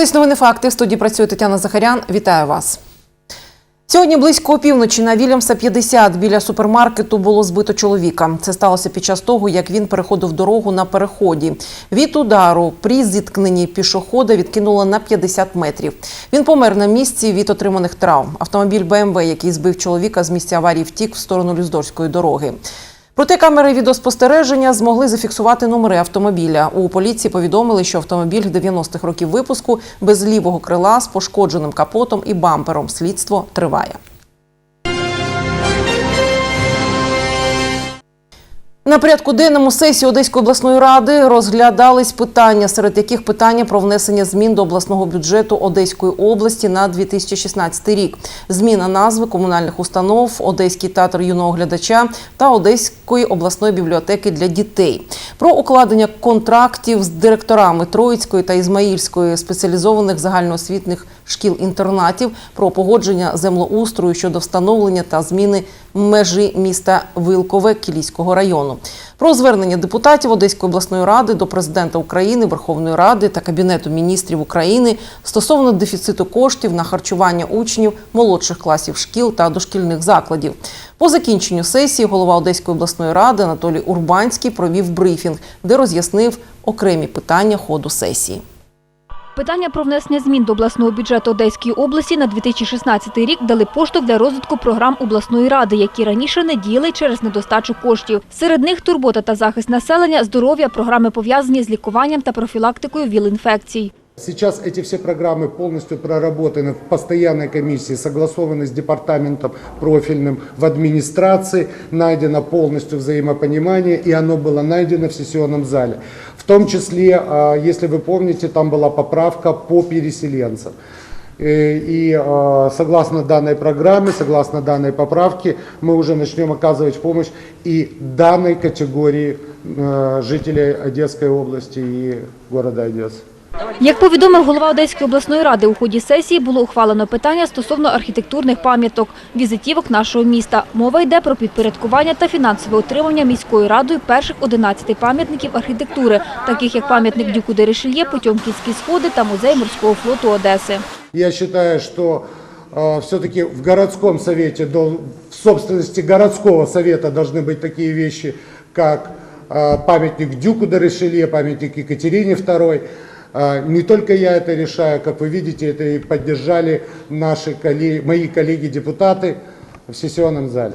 Ви дивились новини факти. В студії працює Тетяна Захарян. Вітаю вас. Сьогодні близько опівночі на Вільямса 50 біля супермаркету було збито чоловіка. Це сталося під час того, як він переходив дорогу на переході. Від удару при зіткненні пішохода відкинуло на 50 метрів. Він помер на місці від отриманих травм. Автомобіль БМВ, який збив чоловіка з місця аварії, втік в сторону Люздорської дороги. Проте камери відеоспостереження змогли зафіксувати номери автомобіля. У поліції повідомили, що автомобіль 90-х років випуску без лівого крила з пошкодженим капотом і бампером. Слідство триває. На порядку денному сесії Одеської обласної ради розглядались питання, серед яких питання про внесення змін до обласного бюджету Одеської області на 2016 рік, зміна назви комунальних установ, Одеський театр юного глядача та Одеської обласної бібліотеки для дітей, про укладення контрактів з директорами Троїцької та Ізмаїльської спеціалізованих загальноосвітних шкіл-інтернатів, про погодження землеустрою щодо встановлення та зміни межі міста Вилкове Кілійського району, про звернення депутатів Одеської обласної ради до президента України, Верховної Ради та Кабінету міністрів України стосовно дефіциту коштів на харчування учнів молодших класів шкіл та дошкільних закладів. По закінченню сесії голова Одеської обласної ради Анатолій Урбанський провів брифінг, де роз'яснив окремі питання ходу сесії. Питання про внесення змін до обласного бюджету Одеської області на 2016 рік дали поштовх для розвитку програм обласної ради, які раніше не діяли через недостачу коштів. Серед них турбота та захист населення, здоров'я, програми пов'язані з лікуванням та профілактикою ВІЛ-інфекцій. Сейчас эти все программы полностью проработаны в постоянной комиссии, согласованы с департаментом профильным в администрации, найдено полностью взаимопонимание, и оно было найдено в сессионном зале. В том числе, а, если вы помните, там была поправка по переселенцам. Э, И а, согласно данной программе, согласно данной поправке, мы уже начнем оказывать помощь и данной категории э, жителей Одесской области и города Одессы. Як повідомив голова Одеської обласної ради, у ході сесії було ухвалено питання стосовно архітектурних пам'яток, візитівок нашого міста. Мова йде про підпорядкування та фінансове утримання міською радою перших 11 пам'ятників архітектури, таких як пам'ятник Дюку де Ришельє, Потьомкінські сходи та музей морського флоту Одеси. Я считаю, что все-таки в городском совете, до- в собственности городского совета должны быть такие вещи, как э, памятник Дюку де Ришелье, памятник Екатерине II. Э, Не только я это решаю, как вы видите, это и поддержали наши коллеги, мои коллеги-депутаты в сессионном зале.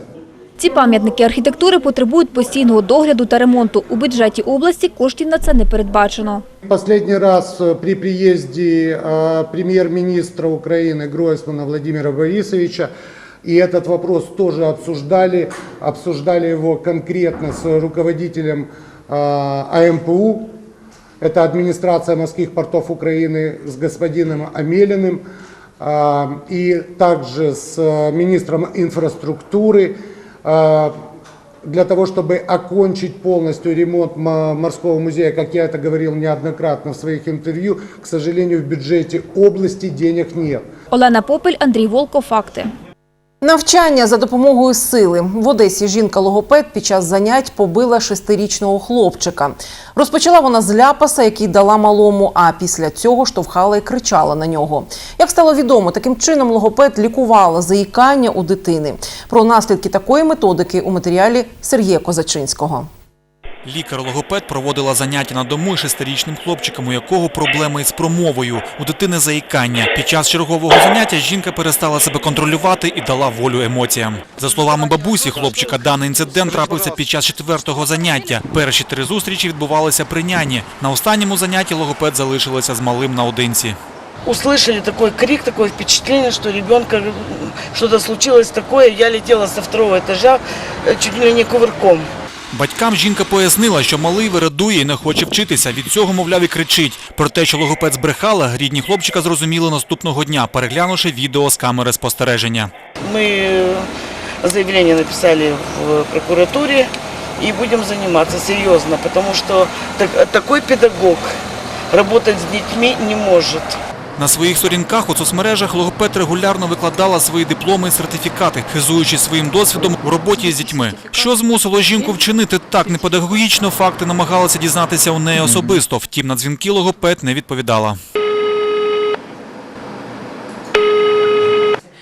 Ці пам'ятники архітектури потребують постійного догляду та ремонту. У бюджеті області коштів на це не передбачено. Последний раз э, при приезде э, премьер-министра Украины Гройсмана Владимира Борисовича и этот вопрос тоже обсуждали, обсуждали его конкретно с руководителем э, АМПУ, это администрация морских портов Украины с господином Амелиным, э, и также с э, министром инфраструктуры, э, для того, чтобы окончить полностью ремонт м- морского музея, как я это говорил неоднократно в своих интервью, к сожалению, в бюджете области денег нет. Олена Попель, Андрій Волко. Факти. Навчання за допомогою сили в Одесі жінка-логопед під час занять побила шестирічного хлопчика. Розпочала вона з ляпаса, який дала малому, а після цього штовхала і кричала на нього. Як стало відомо, таким чином логопед лікувала заїкання у дитини. Про наслідки такої методики у матеріалі Сергія Козачинського. Лікар-логопед проводила заняття на дому із шестирічним хлопчиком, у якого проблеми із промовою. У дитини заїкання. Під час чергового заняття жінка перестала себе контролювати і дала волю емоціям. За словами бабусі хлопчика, даний інцидент трапився під час четвертого заняття. Перші три зустрічі відбувалися при няні. На останньому занятті логопед залишилася з малим наодинці. услышали такой крик, такое впечатление, что ребенка м, что-то случилось такое. Я летела со второго этажа э, чуть ли не кувырком. Батькам жінка пояснила, що малий вирадує і не хоче вчитися. Від цього, мовляв, і кричить. Про те, що логопед збрехала, рідні хлопчика зрозуміли наступного дня, переглянувши відео з камери спостереження. Мы э, заявление написали в прокуратуре и будем заниматься серьезно, потому что так- такой педагог работать с детьми не может. На своїх сторінках у соцмережах логопед регулярно викладала свої дипломи і сертифікати, хизуючи своїм досвідом у роботі з дітьми. Що змусило жінку вчинити так непедагогічно, факти намагалися дізнатися у неї особисто. Втім, на дзвінки логопед не відповідала.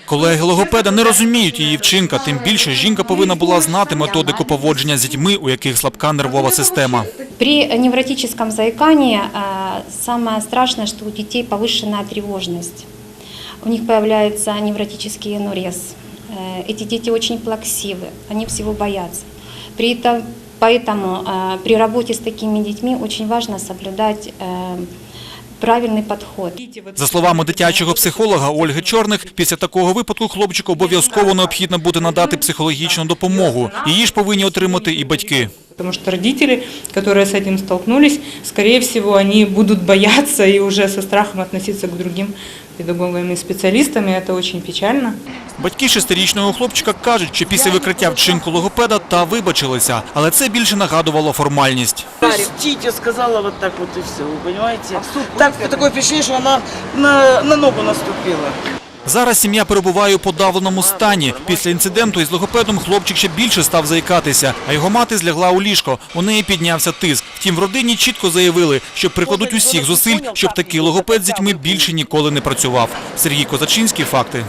Колеги логопеда не розуміють її вчинка, тим більше жінка повинна була знати методику поводження з дітьми, у яких слабка нервова система. При невротическом заикании э, самое страшное, что у детей повышенная тревожность. У них появляется невротический энурез. Э, Эти дети очень плаксивы, они всего боятся. При этом, поэтому э, при работе с такими детьми очень важно соблюдать э, правильный подход. За словами дитячого психолога Ольги Чорних, після такого випадку хлопчику обов'язково необхідно буде надати психологічну допомогу. Її ж повинні отримати і батьки. Потому что родители, которые с этим столкнулись, скорее всего, они будут бояться и уже со страхом относиться к другим педагогам и спеціалістами. Це это очень печально. Батьки шестирічного хлопчика кажуть, що після викриття вчинку логопеда та вибачилися, але це більше нагадувало формальність. Простите, сказала вот так вот і все, Ви розумієте? Так, таке впечатлення, що вона на, на ногу наступила. Зараз сім'я перебуває у подавленому стані. Після інциденту із логопедом хлопчик ще більше став заїкатися, а його мати злягла у ліжко. У неї піднявся тиск. Втім, в родині чітко заявили, що прикладуть усіх зусиль, щоб такий логопед з дітьми більше ніколи не працював. Сергій Козачинський, факти.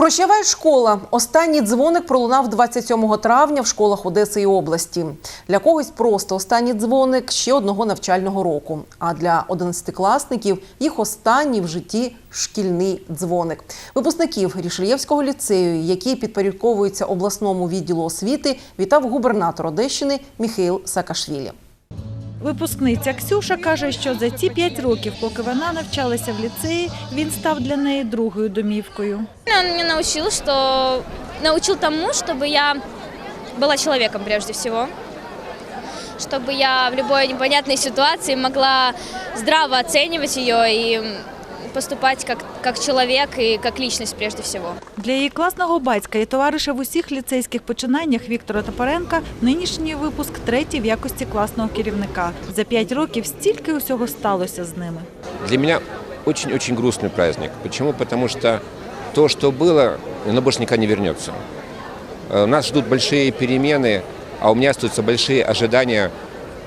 Прощавай школа. Останній дзвоник пролунав 27 травня в школах Одеси і області. Для когось просто останній дзвоник ще одного навчального року. А для одинадцятикласників їх останній в житті шкільний дзвоник. Випускників Рішельєвського ліцею, які підпорядковуються обласному відділу освіти, вітав губернатор Одещини Міхаїл Саакашвілі. Випускниця Ксюша каже, що за ці п'ять років, поки вона навчалася в ліцеї, він став для неї другою домівкою. Он меня научил, что научил тому, чтобы я была человеком прежде всего, чтобы я в любой непонятной ситуации могла здраво оценивать ее и поступать как, как человек и как личность прежде всего. Для її класного батька і товариша в усіх ліцейських починаннях Віктора Топоренка нинішній випуск третій в якості класного керівника. За п'ять років стільки усього сталося з ними. Для меня очень-очень грустный праздник. Почему? Потому что то, что было, оно больше никогда не вернется. Э, Нас ждут большие перемены, а у меня остаются большие ожидания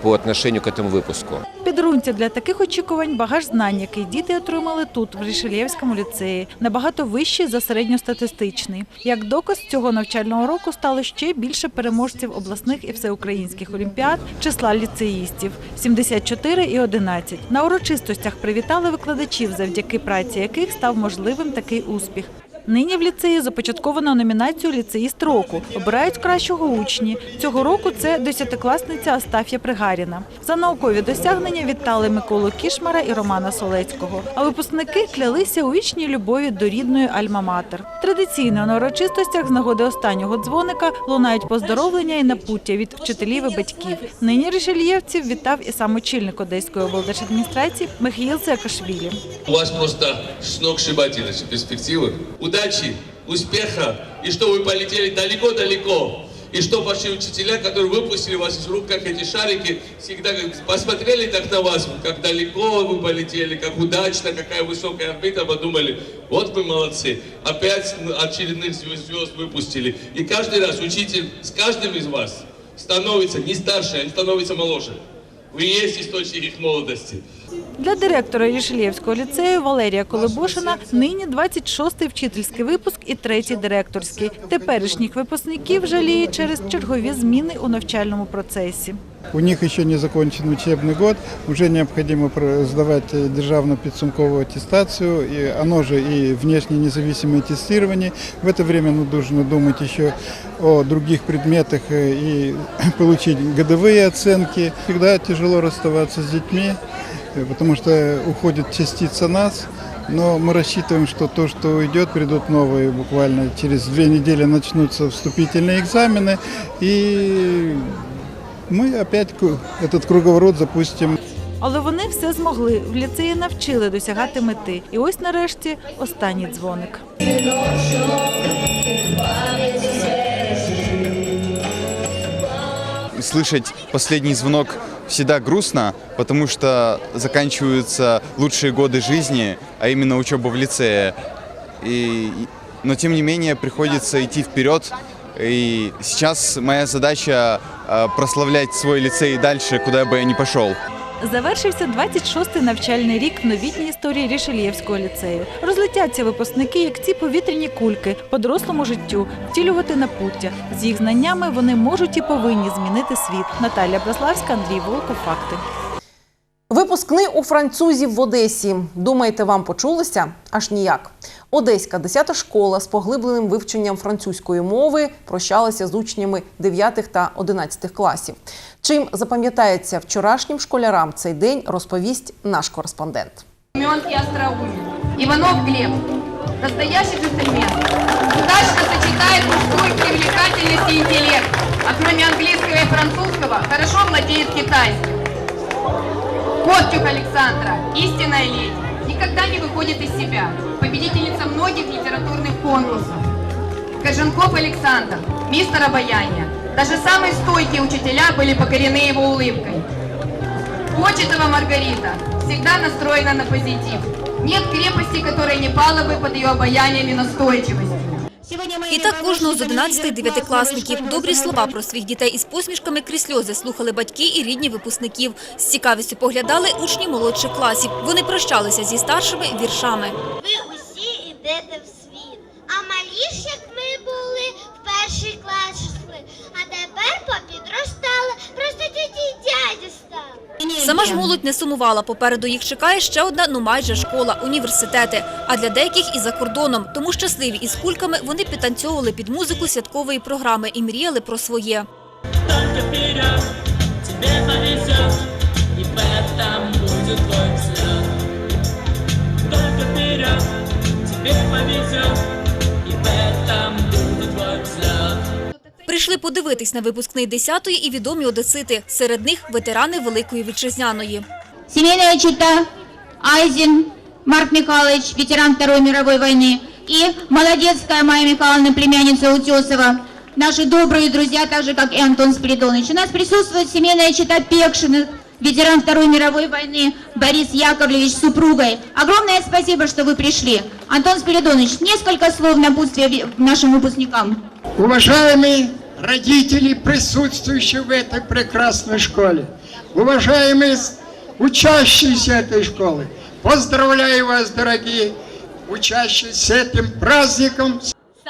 по отношению к этому выпуску. Підрунця для таких очікувань багаж знань, який діти отримали тут, в Рішельєвському ліцеї, набагато вищий за середньостатистичний. Як доказ цього навчального року стало ще більше переможців обласних і всеукраїнських олімпіад числа ліцеїстів 74 і 11. На урочистостях привітали викладачів, завдяки праці яких став можливим такий успіх. Нині в ліцеї започатковано номінацію Ліцеїст року. Обирають кращого учні. Цього року це десятикласниця Астафія Пригаріна. За наукові досягнення вітали Миколу Кішмара і Романа Солецького. А випускники клялися у вічній любові до рідної Альма-Матер. Традиційно на урочистостях з нагоди останнього дзвоника лунають поздоровлення і напуття від вчителів і батьків. Нині рішельєвців вітав і сам очільник Одеської облдержадміністрації Михаїл Саакашвілі. У вас просто сногсшибательные перспективы. Удачи, успеха, и что вы полетели далеко-далеко. И что ваши учителя, которые выпустили вас из рук, как эти шарики, всегда посмотрели так на вас, как далеко вы полетели, как удачно, какая высокая орбита, подумали, вот вы молодцы, опять очередных звезд звезд выпустили. И каждый раз учитель с каждым из вас становится не старше, а становится моложе. Вы есть источник их молодости. Для директора Рішельєвського ліцею Валерія Колебошина нині 26-й вчительський випуск і третій директорський. Теперішніх випускників жаліють через чергові зміни у навчальному процесі. У них еще не закончен учебный год, уже необходимо про- сдавать э, державную підсумковую аттестацию, и оно же и внешне независимое тестирование. В это время ну, нужно думать еще о других предметах э, и получить годовые оценки. Всегда тяжело расставаться с детьми, э, потому что уходит частица нас. Но мы рассчитываем, что то, что уйдет, придут новые. Буквально через две недели начнутся вступительные экзамены. И мы опять ку- этот круговорот запустим. Але вони все змогли. В ліцеї навчили досягати мети. І ось нарешті останній дзвоник. слышать последний звонок всегда грустно, потому что заканчиваются лучшие годы жизни, а именно учеба в лицее. И, но тем не менее приходится идти вперед. И сейчас моя задача э, прославлять свой лицей дальше, куда бы я ни пошел. Завершився 26-й навчальний рік в новітній історії Рішельєвського ліцею. Розлетяться випускники, як ці повітряні кульки, по дорослому життю, втілювати напуття. З їх знаннями вони можуть і повинні змінити світ. Наталя Браславська, Андрій Волков. Факти. Випускний у французів в Одесі. Думаєте, вам почулося? Аж ніяк. Одеська 10 школа з поглибленим вивченням французької мови прощалася з учнями 9 та 11 класів. Чим запам'ятається вчорашнім школярам цей день, розповість наш кореспондент. Семен и остроумие. Иванов Глеб. Настоящий джентльмен. Удачно сочетает мужскую привлекательность и интеллект. А кроме английского и французского, хорошо владеет китайским. Коптюх Александра. Истинная леди. Никогда не выходит из себя. Победительница многих литературных конкурсов. Кожанков Александр. Мистер обаяния. Даже самые стойкие учителя были покорены его улыбкой. Кочетова Маргарита всегда настроена на позитив. Нет крепости, которая не пала бы под ее обаянием и настойчивостью. І так кожного з 11 дев'ятикласників. Добрі слова про своїх дітей із посмішками крізь сльози слухали батьки і рідні випускників. З цікавістю поглядали учні молодших класів. Вони прощалися зі старшими віршами. Ви усі йдете в світ. А малі як ми були, в перший клас Сама ж молодь не сумувала. Попереду їх чекає ще одна, ну майже школа, університети. А для деяких і за кордоном. Тому щасливі із кульками вони підтанцьовували під музику святкової програми і мріяли про своє. Прийшли подивитись на випускний 10-ї і відомі одесити. Серед них ветерани Великої Вітчизняної. Семейная чита Айзен Марк Михайлович, ветеран Второй мировой войны, и Молодецкая Майя Михайловна, племянница Утесова, наши добрые друзья, так же, как и Антон Спиридонович. У нас присутствует семейная чита Пекшиных, ветеран Второй мировой войны Борис Яковлевич с супругой. Огромное спасибо, что вы пришли. Антон Спиридонович, несколько слов напутствия ви- нашим выпускникам. Уважаемые родители, присутствующие в этой прекрасной школе, уважаемые с- учащиеся этой школы, поздравляю вас, дорогие учащиеся, с этим праздником,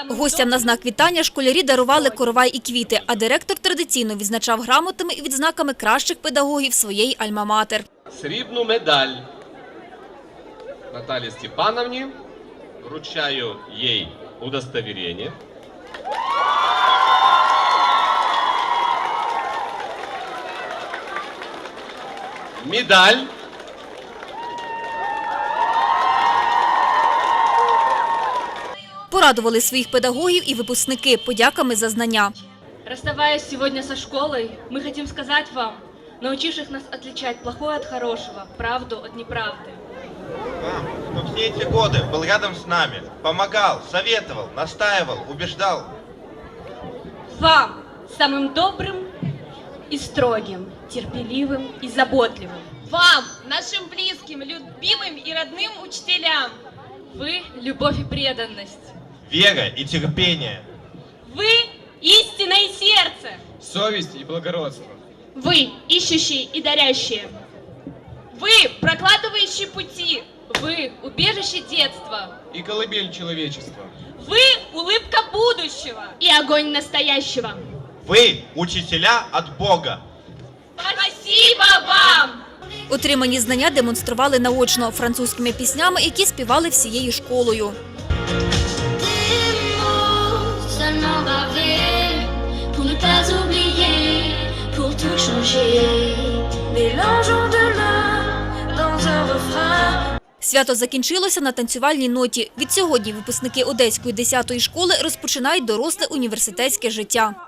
Гостям на знак вітання школярі дарували коровай і квіти, а директор традиційно відзначав грамотами і відзнаками кращих педагогів своєї альма-матер. срібну медаль Наталі Степановні. Вручаю їй удостоверение. Медаль. Порадували своїх педагогів і випускники подяками за знання. Расставаясь сегодня со школой, мы хотим сказать вам, научивших нас отличать плохое от хорошего, правду от неправды. Вам, кто все эти годы был рядом с нами, помогал, советовал, настаивал, убеждал. Вам, самым добрым и строгим, терпеливым и заботливым. Вам, нашим близким, любимым и родным учителям. Вы – любовь и преданность. Вера и терпение. Вы – истинное сердце. Совість і благородство. Вы – ищущие и дарящие. Вы – прокладывающие пути. Вы – убежище детства. І колыбель человечества. Вы – улыбка будущего и огонь настоящего. Вы учителя от Бога. Спасибо вам! Отримані знання демонстрували наочно французькими піснями, які співали всією школою. Свято закінчилося на танцювальній ноті. Від сьогодні випускники Одеської 10-ї школи розпочинають доросле університетське життя.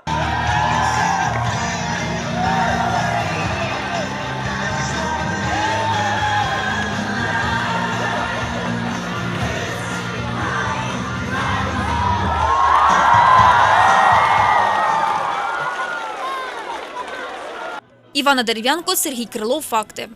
Івана Дерев'янко, Сергій Крилов. Факти.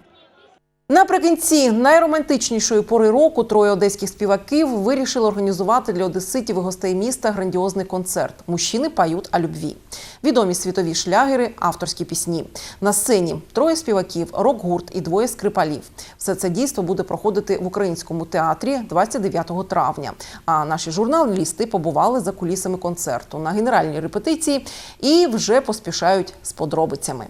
Наприкінці найромантичнішої пори року троє одеських співаків вирішили організувати для одеситів і гостей міста грандіозний концерт. Мужчини поють о любві. Відомі світові шлягери, авторські пісні. На сцені троє співаків, рок-гурт і двоє скрипалів. Все це дійство буде проходити в українському театрі 29 травня. А наші журналісти побували за кулісами концерту на генеральній репетиції і вже поспішають з подробицями.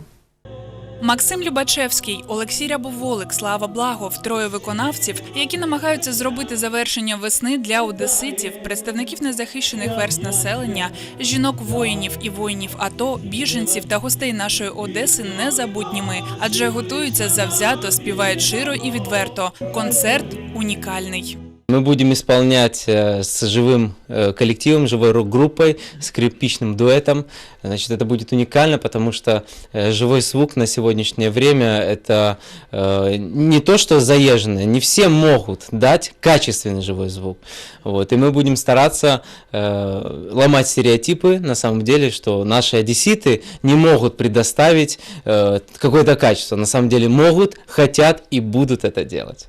Максим Любачевський, Олексій Рябоволик, Слава Благов, троє виконавців, які намагаються зробити завершення весни для одеситів, представників незахищених верст населення, жінок воїнів і воїнів АТО, біженців та гостей нашої Одеси незабутніми, адже готуються завзято, співають широ і відверто. Концерт унікальний. Мы будем исполнять э, с живым э, коллективом, живой рок-группой, скрипичным дуэтом. Значит, это будет уникально, потому что э, живой звук на сегодняшнее время это не то, что заезженное, не все могут дать качественный живой звук. Вот, и мы будем стараться ломать стереотипы, на самом деле, что наши одесситы не могут предоставить какое-то качество. На самом деле могут, хотят и будут это делать.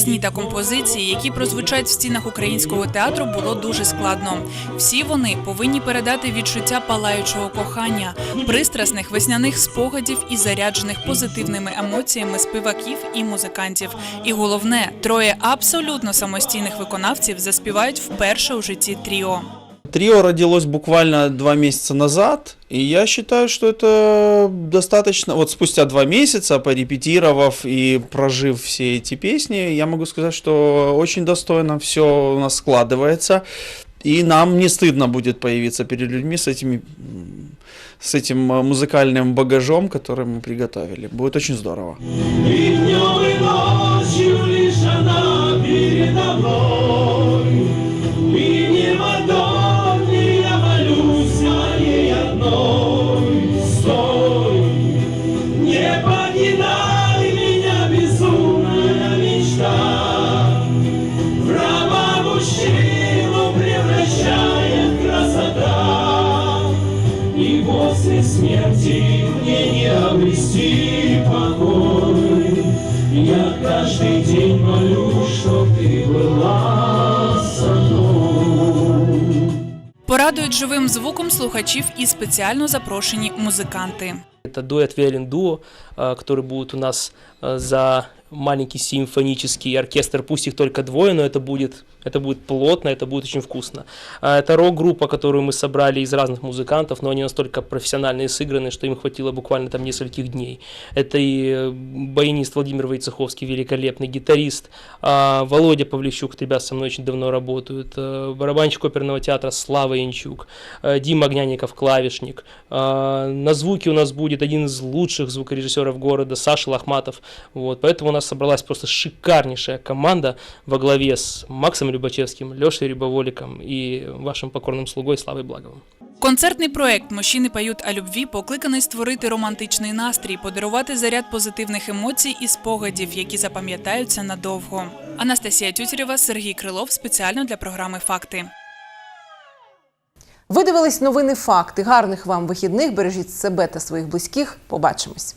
Пісні та композиції, які прозвучать в стінах українського театру, було дуже складно. Всі вони повинні передати відчуття палаючого кохання, пристрасних весняних спогадів і заряджених позитивними емоціями співаків і музикантів. І головне, троє абсолютно самостійних виконавців заспівають вперше у житті тріо. Трио родилось буквально два месяца назад, и я считаю, что это достаточно. Вот спустя два месяца, порепетировав и прожив все эти песни, я могу сказать, что очень достойно все у нас складывается, и нам не стыдно будет появиться перед людьми с этими с этим э, музыкальным багажом, который мы приготовили. Будет очень здорово. Не живим звуком слухачів і спеціально запрошені музиканти. Это дуэт Виолин Дуо, э, который будет у нас э, за маленький симфонический оркестр, пусть их только двое, но это будет, это будет плотно, это будет очень вкусно. А Это рок-группа, которую мы собрали из разных музыкантов, но они настолько профессионально и сыграны, что им хватило буквально там нескольких дней. Это и э, баянист Владимир Войцеховский, великолепный гитарист, а, Володя Павлищук, ребят со мной очень давно работают, э, барабанщик оперного театра Слава Янчук, Дима Огняников, клавишник. А, На звуке у нас будет один из лучших звукорежиссеров города, Саша Лохматов. Вот, поэтому у нас собралась просто шикарнейшая команда во главе с Максом Любачевским, Лешей Рябоволиком и вашим покорным слугой Славой Благовым. Концертний проект Мужчини поють о любві покликаний створити романтичний настрій, подарувати заряд позитивних емоцій і спогадів, які запам'ятаються надовго. Анастасія Тютєрєва, Сергій Крилов спеціально для програми Факти. Ви дивились новини факти. Гарних вам вихідних. Бережіть себе та своїх близьких. Побачимось.